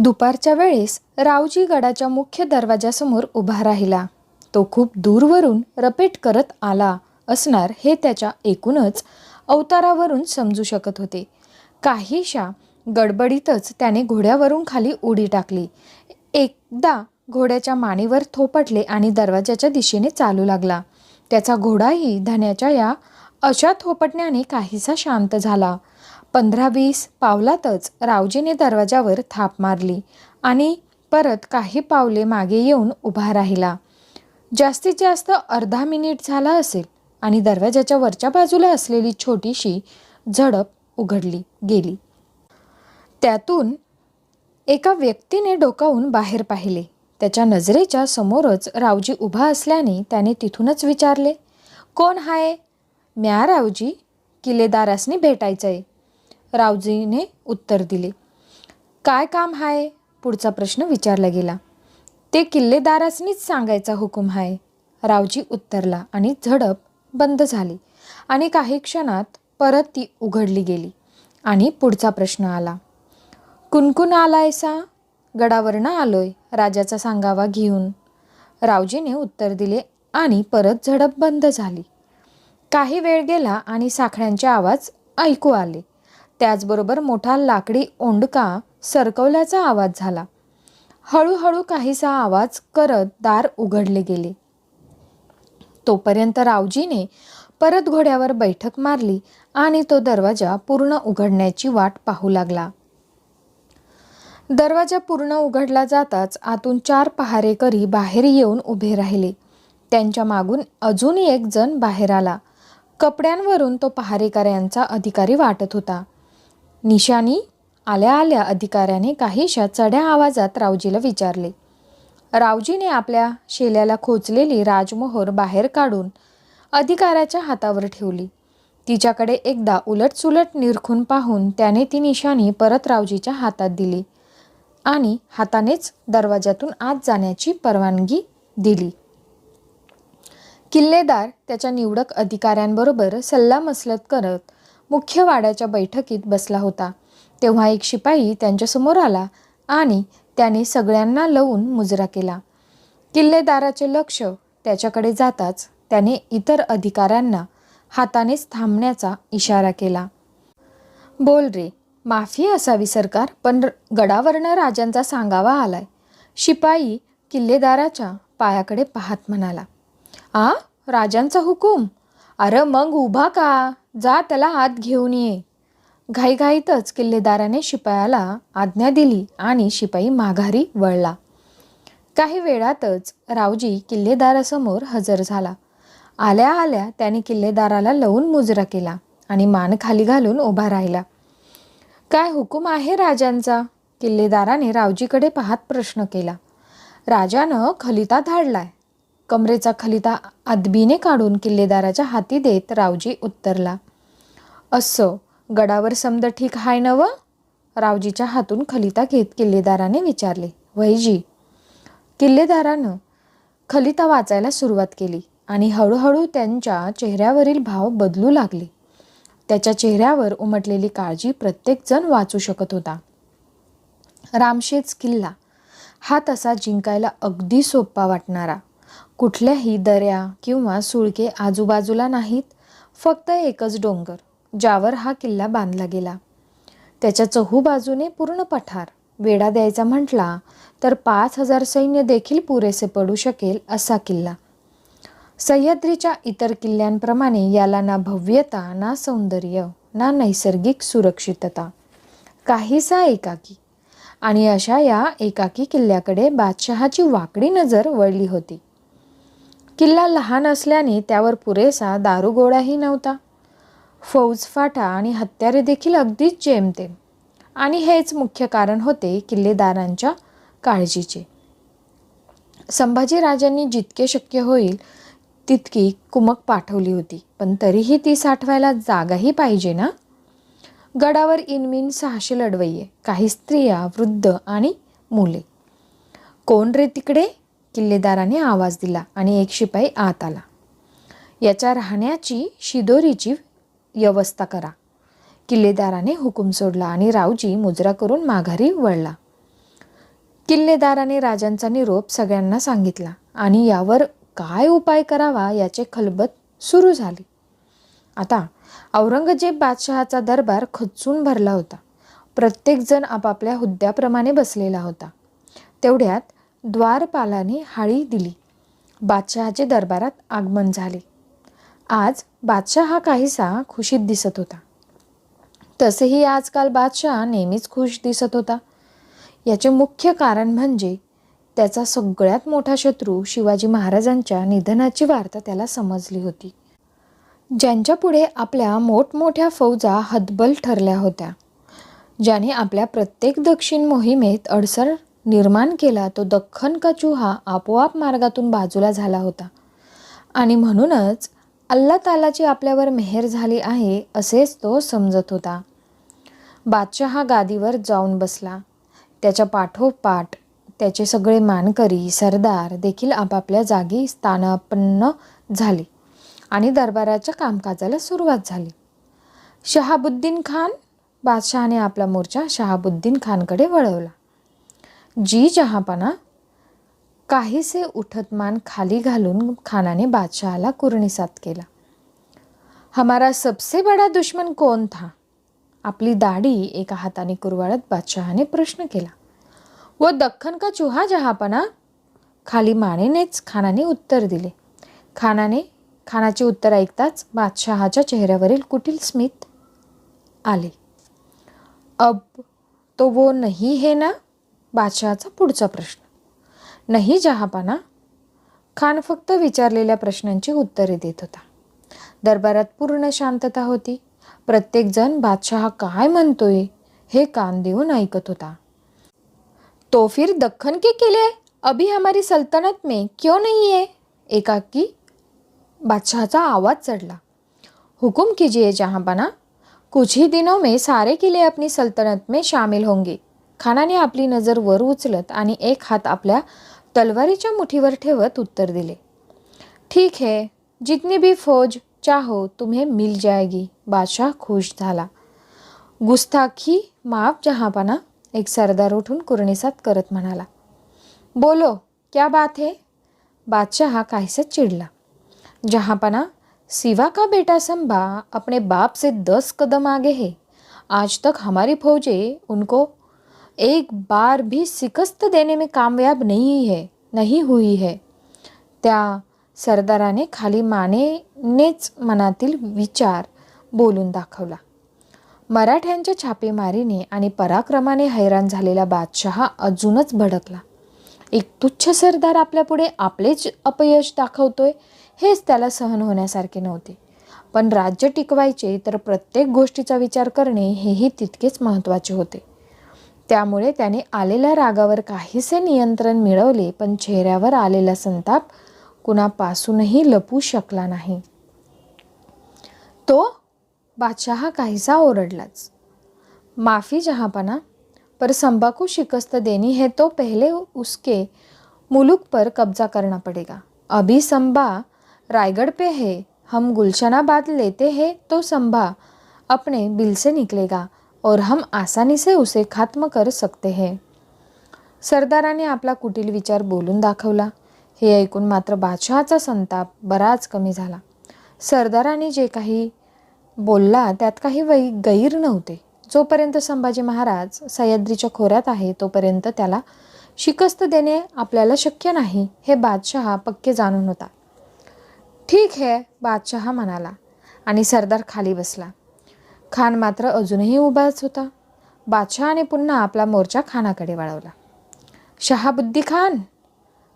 दुपारच्या वेळेस रावजी गडाच्या मुख्य दरवाजासमोर उभा राहिला. तो खूप दूरवरून रपेट करत आला असणार हे त्याच्या एकूणच अवतारावरून समजू शकत होते. काहीशा गडबडीतच त्याने घोड्यावरून खाली उडी टाकली. एकदा घोड्याच्या मानेवर थोपटले आणि दरवाजाच्या दिशेने चालू लागला. त्याचा घोडाही धन्याच्या या अशा थोपटण्याने काहीसा शांत झाला. पंधरा वीस पावलातच रावजीने दरवाजावर थाप मारली आणि परत काही पावले मागे येऊन उभा राहिला. जास्तीत जास्त अर्धा मिनिट झाला असेल आणि दरवाजाच्या वरच्या बाजूला असलेली छोटीशी झडप उघडली गेली. त्यातून एका व्यक्तीने डोकावून बाहेर पाहिले. त्याच्या नजरेच्या समोरच रावजी उभा असल्याने त्याने तिथूनच विचारले कोण हाय? म्या रावजी किल्लेदारासनी भेटायचं आहे रावजीने उत्तर दिले. काय काम हाय? पुढचा प्रश्न विचारला गेला. ते किल्लेदारासनीच सांगायचा हुकूम हाय रावजी उत्तरला आणि झडप बंद झाली आणि काही क्षणात परत ती उघडली गेली आणि पुढचा प्रश्न आला. कुणकुण आलायसा गडावरनं आलोय राजाचा सांगावा घेऊन. रावजीने उत्तर दिले आणि परत झडप बंद झाली. काही वेळ गेला आणि साखळ्यांचे आवाज ऐकू आले. त्याचबरोबर मोठा लाकडी ओंडका सरकवल्याचा आवाज झाला. हळूहळू काहीसा आवाज करत दार उघडले गेले. तोपर्यंत रावजीने परत घोड्यावर बैठक मारली आणि तो दरवाजा पूर्ण उघडण्याची वाट पाहू लागला. दरवाजा पूर्ण उघडला जाताच आतून चार पहारेकरी बाहेर येऊन उभे राहिले. त्यांच्या मागून अजून एक जण बाहेर आला. कपड्यांवरून तो पहारेकऱ्यांचा अधिकारी वाटत होता. निशानी आल्या आल्या अधिकाऱ्याने काहीशा चढ्या आवाजात रावजीला विचारले. रावजीने आपल्या शेल्याला खोचलेली राजमोहर बाहेर काढून अधिकाऱ्याच्या हातावर ठेवली. तिच्याकडे एकदा उलटसुलट निरखून पाहून त्याने ती निशाणी परत रावजीच्या हातात दिली आणि हातानेच दरवाजातून आत जाण्याची परवानगी दिली. किल्लेदार त्याच्या निवडक अधिकाऱ्यांबरोबर सल्लामसलत करत मुख्य वाड्याच्या बैठकीत बसला होता. तेव्हा एक शिपाई त्यांच्यासमोर आला आणि त्याने सगळ्यांना लवून मुजरा केला. किल्लेदाराचे लक्ष त्याच्याकडे जाताच त्याने इतर अधिकाऱ्यांना हातानेच थांबण्याचा इशारा केला. बोल रे माफी असावी सरकार पण गडावरनं राजांचा सांगावा आलाय. शिपाई किल्लेदाराच्या पायाकडे पाहत म्हणाला. आ? राजांचा हुकूम? अरे मग उभा का? जा त्याला आत घेऊन ये. घाईघाईतच किल्लेदाराने शिपायाला आज्ञा दिली आणि शिपाई माघारी वळला. काही वेळातच रावजी किल्लेदारासमोर हजर झाला. आल्या आल्या त्याने किल्लेदाराला लवून मुजरा केला आणि मान खाली घालून उभा राहिला. काय हुकूम आहे राजांचा? किल्लेदाराने रावजीकडे पाहत प्रश्न केला. राजानं खलिता धाडलाय. कमरेचा खलिता आदबीने काढून किल्लेदाराच्या हाती देत रावजी उत्तरला असं गडावर समद ठीक हाय नव रावजीच्या हातून खलिता घेत किल्लेदाराने विचारले वैजी. किल्लेदारानं खलिता वाचायला सुरुवात केली आणि हळूहळू त्यांच्या चेहऱ्यावरील भाव बदलू लागले. त्याच्या चेहऱ्यावर उमटलेली काळजी प्रत्येकजण वाचू शकत होता. रामशेज किल्ला हा तसा जिंकायला अगदी सोपा वाटणारा. कुठल्याही दऱ्या किंवा सुळके आजूबाजूला नाहीत फक्त एकच डोंगर ज्यावर हा किल्ला बांधला गेला. त्याच्या चहूबाजूने पूर्ण पठार. वेढा द्यायचा म्हटला तर पाच हजार सैन्य देखील पुरेसे पडू शकेल असा किल्ला. सह्याद्रीच्या इतर किल्ल्यांप्रमाणे याला ना भव्यता ना सौंदर्य ना नैसर्गिक सुरक्षितता. काहीसा एकाकी. आणि अशा या एकाकी किल्ल्याकडे बादशहाची वाकडी नजर वळली होती. किल्ला लहान असल्याने त्यावर पुरेसा दारुगोळाही नव्हता. फौजफाटा आणि हत्यारे देखील अगदीच जेमतेम. आणि हेच मुख्य कारण होते किल्लेदारांच्या काळजीचे. संभाजीराजांनी जितके शक्य होईल तितकी कुमक पाठवली होती. पण तरीही ती साठवायला जागाही पाहिजे ना? गडावर इनमिन सहाशे लढवय्ये काही स्त्रिया वृद्ध आणि मुले. कोण रे तिकडे? किल्लेदाराने आवाज दिला आणि एक शिपाई आत आला. याच्या राहण्याची शिदोरीची व्यवस्था करा. किल्लेदाराने हुकूम सोडला आणि रावजी मुजरा करून माघारी वळला. किल्लेदाराने राजांचा निरोप सगळ्यांना सांगितला आणि यावर काय उपाय करावा याचे खलबत सुरू झाली. आता औरंगजेब बादशहाचा दरबार खचून भरला होता. प्रत्येकजण आपापल्या हुद्द्याप्रमाणे बसलेला होता. तेवढ्यात द्वारपालाने हाळी दिली. बादशहाचे दरबारात आगमन झाले. आज बादशाह हा काहीसा खुशीत दिसत होता. तसेही आजकाल बादशाह नेहमीच खुश दिसत होता. याचे मुख्य कारण म्हणजे त्याचा सगळ्यात मोठा शत्रू शिवाजी महाराजांच्या निधनाची वार्ता त्याला समजली होती. ज्यांच्यापुढे आपल्या मोठमोठ्या फौजा हतबल ठरल्या होत्या. ज्याने आपल्या प्रत्येक दक्षिण मोहिमेत अडसर निर्माण केला तो दख्खन का चुहा आपोआप मार्गातून बाजूला झाला होता. आणि म्हणूनच अल्ला तालाची आपल्यावर मेहर झाली आहे असेच तो समजत होता. बादशहा गादीवर जाऊन बसला. त्याच्या पाठोपाठ त्याचे सगळे मानकरी सरदार देखील आपापल्या जागी स्थानापन्न झाले आणि दरबाराच्या कामकाजाला सुरुवात झाली. शहाबुद्दीन खान बादशहाने आपला मोर्चा शहाबुद्दीन खानकडे वळवला. जी जहापना काहीसे उठत मान खाली घालून खानाने बादशहाला कुरणीसात केला. हमारा सबसे बडा दुश्मन कोण था? आपली दाढी एका हाताने कुरवाळत बादशहाने प्रश्न केला. व दख्खन का चुहा जहापणा? खाली मानेनेच खानाने उत्तर दिले. खानाने खानाचे उत्तर ऐकताच बादशहाच्या चेहऱ्यावरील कुटील स्मित आले. अब तो वो नहीं है ना? बादशहाचा पुढचा प्रश्न. नाही जहापाना खान फक्त विचारलेल्या प्रश्नांची उत्तरे देत होता. दरबारात पूर्ण शांतता होती. प्रत्येकजण बादशहा काय म्हणतोय हे कान देऊन ऐकत होता. तो फिर दख्खन के किले? अभी हमारी सल्तनत में क्यों नहीं है? एकाकी बादशाहचा आवाज चढला. हुकुम कीजिए जहांपना कुछ ही दिनों में सारे किले अपनी सल्तनत में शामिल होंगे. खानाने आपली नजर वर उचलत आणि एक हात आपल्या तलवारीच्या मुठीवर ठेवत उत्तर दिले. ठीक है जितनी भी फौज चाहो तुम्हें मिल जाएगी. बादशाह खुश झाला. गुस्ताखी माफ जहांपना एक सरदार उठून कुरणीसात करत म्हणाला. बोलो क्या बात है? बादशाह काहीसा चिडला. जहापना सिवा का बेटा संभा अपने बाप से दस कदम आगे है. आज तक हमारी फौजें उनको एक बार भी शिकस्त देने में कामयाब नहीं है नहीं हुई है। त्या सरदाराने खाली मानेनेच मनातील विचार बोलून दाखवला। मराठ्यांच्या छापेमारीने आणि पराक्रमाने हैराण झालेला बादशहा अजूनच भडकला। एक तुच्छ सरदार आपल्यापुढे आपलेच अपयश दाखवतोय हेच त्याला सहन होण्यासारखे नव्हते. पण राज्य टिकवायचे तर प्रत्येक गोष्टीचा विचार करणे हेही तितकेच महत्त्वाचे होते. त्यामुळे त्याने आलेल्या रागावर काहीसे नियंत्रण मिळवले पण चेहऱ्यावर आलेला संताप कुणापासूनही लपू शकला नाही. तो बादशाह काहीसा ओरडलाच. माफी जहापना पर संबा को शिकस्त देनी है तो पहले उसके मुलुक पर कब्जा करना पड़ेगा. अभी संबा रायगढ़ पे है हम गुलशनाबाद लेते हैं तो संभा अपने बिल से निकलेगा. और हम आसानी से उसे खात्म कर सकते हैं। सरदाराने आपला कुटील विचार बोलून दाखवला. हे ऐकून मात्र बादशहाचा संताप बराच कमी झाला. सरदाराने जे काही बोलला त्यात काही वै गैर नव्हते. जोपर्यंत संभाजी महाराज सह्याद्रीच्या खोऱ्यात आहे तोपर्यंत त्याला शिकस्त देणे आपल्याला शक्य नाही हे बादशहा पक्के जाणून होता. ठीक आहे बादशहा म्हणाला आणि सरदार खाली बसला. खान मात्र अजूनही उभाच होता. बादशहाने पुन्हा आपला मोर्चा खानाकडे वळवला शहाबुद्दी खान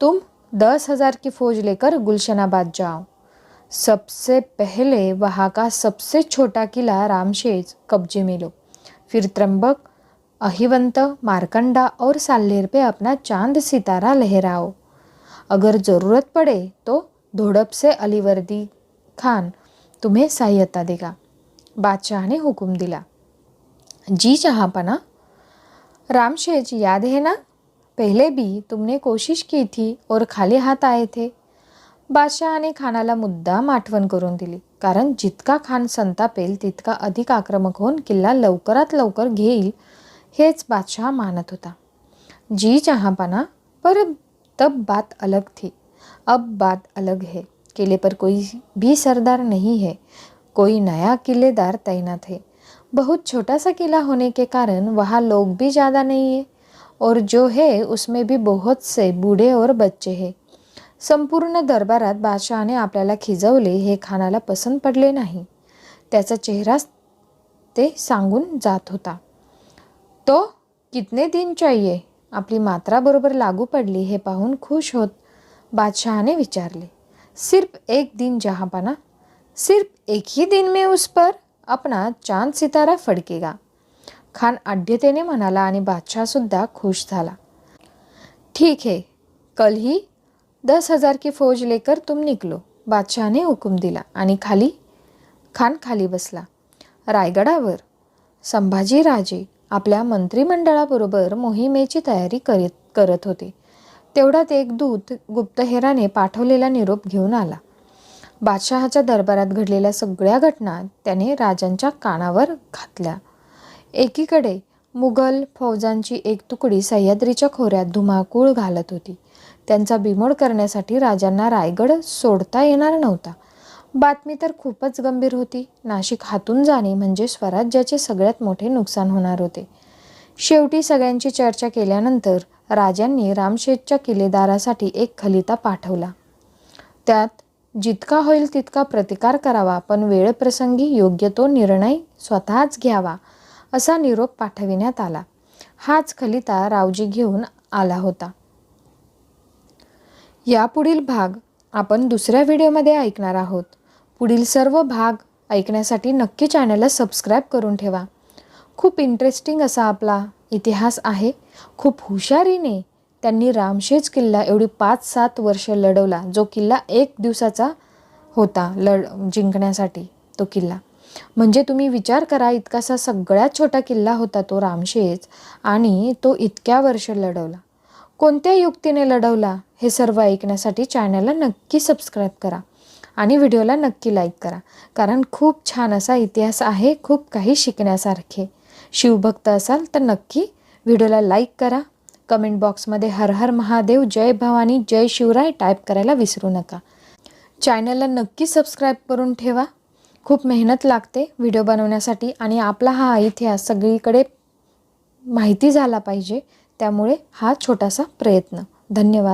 तुम दस हजार की फौज लेकर गुलशनाबाद जाओ. सबसे पहले वहाँ का सबसे छोटा किला रामशेज कब्जे में लो. फिर त्र्यंबक अहिवंत मारकंडा और साल्हेर पे अपना चांद सितारा लहराओ. अगर ज़रूरत पड़े तो धोड़प से अलीवर्दी खान तुम्हें सहायता देगा। बादशहाने हुकूम दिला. जी जहाँपना रामशेज याद है ना? पहले भी तुमने कोशिश की थी और खाली हात आए थे. बादशहाने खानाला मुद्दाम आठवण करून दिली. कारण जितका खान संतापेल तितका अधिक आक्रमक होऊन किल्ला लवकरात लवकर घेईल हेच बादशहा मानत होता. जी जहाँपना पर तब बात अलग थी. अब बात अलग है. किले पर कोई भी सरदार नहीं है. कोई नया किलेदार तैनात है बहुत छोटा सा किला होने के कारण वहाँ लोग भी ज़्यादा नहीं है और जो है उसमें भी बहुत से बूढ़े और बच्चे हैं। संपूर्ण दरबारात बादशहाने आपल्याला खिजवले हे खानाला पसंत पडले नाही। त्याचा चेहरा ते सांगून जात होता। तो कितने दिन चाहिए? आपली मात्रा बरोबर लागू पडली हे पाहून खुश होत बादशहाने विचारले। सिर्फ एक दिन जहापाना सिर्फ एक ही दिन में उस पर अपना चांद सितारा फडकेगा। खान आढ्यतेने म्हणाला आणि बादशाहसुद्धा खुश झाला। ठीक है कल ही दस हजार की फौज लेकर तुम निकलो बादशहाने हुकूम दिला आणि खाली खान खाली बसला। रायगडावर संभाजीराजे आपल्या मंत्रिमंडळाबरोबर मोहिमेची तयारी करीत करत होते। तेवढ्यात एक दूत गुप्तहेराने पाठवलेला निरोप घेऊन आला। बादशहाच्या दरबारात घडलेल्या सगळ्या घटना त्याने राजांच्या कानावर घातल्या. एकीकडे मुघल फौजांची एक तुकडी सह्याद्रीच्या खोऱ्यात धुमाकूळ घालत होती. त्यांचा बिमोड करण्यासाठी राजांना रायगड सोडता येणार नव्हता. बातमी तर खूपच गंभीर होती. नाशिक हातून जाणे म्हणजे स्वराज्याचे सगळ्यात मोठे नुकसान होणार होते. शेवटी सगळ्यांची चर्चा केल्यानंतर राजांनी रामशेठच्या किल्लेदारासाठी एक खलिता पाठवला. त्यात जितका होईल तितका प्रतिकार करावा पण वेळप्रसंगी योग्य तो निर्णय स्वतःच घ्यावा असा निरोप पाठविण्यात आला. हाच खलिता रावजी घेऊन आला होता. यापुढील भाग आपण दुसऱ्या व्हिडिओमध्ये ऐकणार आहोत. पुढील सर्व भाग ऐकण्यासाठी नक्की चॅनलला सबस्क्राईब करून ठेवा. खूप इंटरेस्टिंग असा आपला इतिहास आहे. खूप हुशारीने त्यांनी रामशेज किल्ला एवढी पाच सात वर्ष लढवला जो किल्ला एक दिवसाचा होता लढ जिंकण्यासाठी तो किल्ला. म्हणजे तुम्ही विचार करा इतकासा सगळ्यात छोटा किल्ला होता तो रामशेज आणि तो इतक्या वर्ष लढवला. कोणत्या युक्तीने लढवला हे सर्व ऐकण्यासाठी चॅनलला नक्की सबस्क्राईब करा आणि व्हिडिओला नक्की लाईक करा. कारण खूप छान असा इतिहास आहे खूप काही शिकण्यासारखे. शिवभक्त असाल तर नक्की व्हिडिओला लाईक करा. कमेंट बॉक्समध्ये हर हर महादेव जय भवानी जय शिवराय टाईप करायला विसरू नका. चॅनलला नक्की सबस्क्राईब करून ठेवा. खूप मेहनत लागते व्हिडिओ बनवण्यासाठी आणि आपला हा इतिहास सगळीकडे माहिती झाला पाहिजे त्यामुळे हा छोटासा प्रयत्न. धन्यवाद.